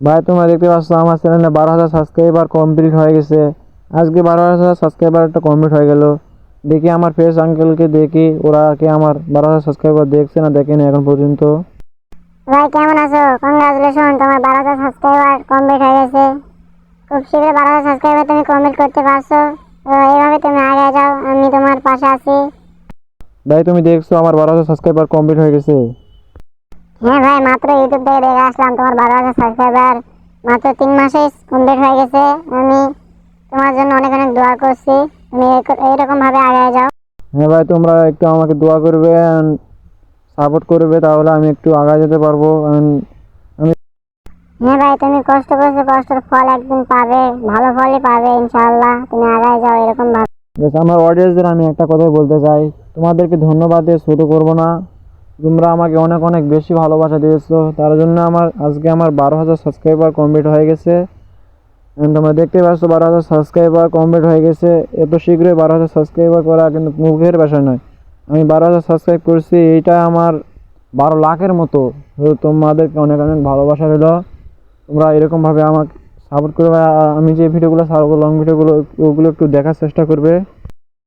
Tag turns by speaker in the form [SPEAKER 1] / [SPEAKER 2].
[SPEAKER 1] ভাই তোমরা দেখতে পাচ্ছ আমার চ্যানেলে বারো হাজার সাবস্ক্রাইবার কমপ্লিট হয়ে গেছে। আজকে বারো হাজার সাবস্ক্রাইবার একটা কমপ্লিট হয়ে গেল। দেখি আমার ফেস আঙ্কেলকে দেখি ওরা কি আমার বারো হাজার সাবস্ক্রাইবার দেখছে না দেখেনি এখন পর্যন্ত?
[SPEAKER 2] ভাই কেমন আছো? কংগ্রাচুলেশন তোমার বারো হাজার সাবস্ক্রাইবার কমপ্লিট হয়ে গেছে। খুব শীঘ্রই বারো হাজার সাবস্ক্রাইবার তুমি কমপ্লিট করতে পারছ। তো এইভাবে তুমি আগে যাও আমি তোমার পাশে আছি।
[SPEAKER 1] ভাই তুমি দেখছ আমার বারো হাজার সাবস্ক্রাইবার কমপ্লিট হয়ে গেছে।
[SPEAKER 2] হ্যাঁ ভাই মাত্র ইউটিউব থেকে দেখে আসলাম তোমার বারো হাজার সাবস্ক্রাইবার মাত্র তিন মাসে কমপ্লিট হয়ে গেছে। আমি তোমার জন্য অনেক অনেক দোয়া করছি। তুমি এই- এইরকম আগে যাও।
[SPEAKER 1] হ্যাঁ ভাই তোমরা একটু আমাকে দোয়া করবে সাপোর্ট করবে তাহলে আমি একটু আগায় যেতে পারব। And
[SPEAKER 2] হ্যাঁ ভাই তুমি কষ্ট করছ কষ্টের ফল একদিন পাবে ভালো ফলই পাবে ইনশাআল্লাহ। তুমি আগে যাও এরকম ভাবে
[SPEAKER 1] বেশ আমার অডিয়েন্সদের আমি একটা কথাই বলতে চাই। তোমাদেরকে ধন্যবাদ দিয়ে ছোটো করব না। তোমরা আমাকে অনেক অনেক বেশি ভালোবাসা দিয়েছ। তার জন্য আমার, আজকে আমার বারো হাজার সাবস্ক্রাইবার কমপ্লিট হয়ে গেছে। তোমরা দেখতে পাচ্ছ বারো হাজার সাবস্ক্রাইবার কমপ্লিট হয়ে গেছে। এত শীঘ্রই বারো হাজার সাবস্ক্রাইবার করা কিন্তু মুখের বিষয় নয়। আমি বারো হাজার সাবস্ক্রাইব করছি, এইটা আমার বারো লাখের মতো। তোমাদেরকে অনেক অনেক ভালোবাসা দিল তোমরা এরকমভাবে আমাকে সাপোর্ট করবে। আমি যে ভিডিওগুলো ছাড়বো লং ভিডিওগুলো ওগুলো একটু দেখার চেষ্টা করবে।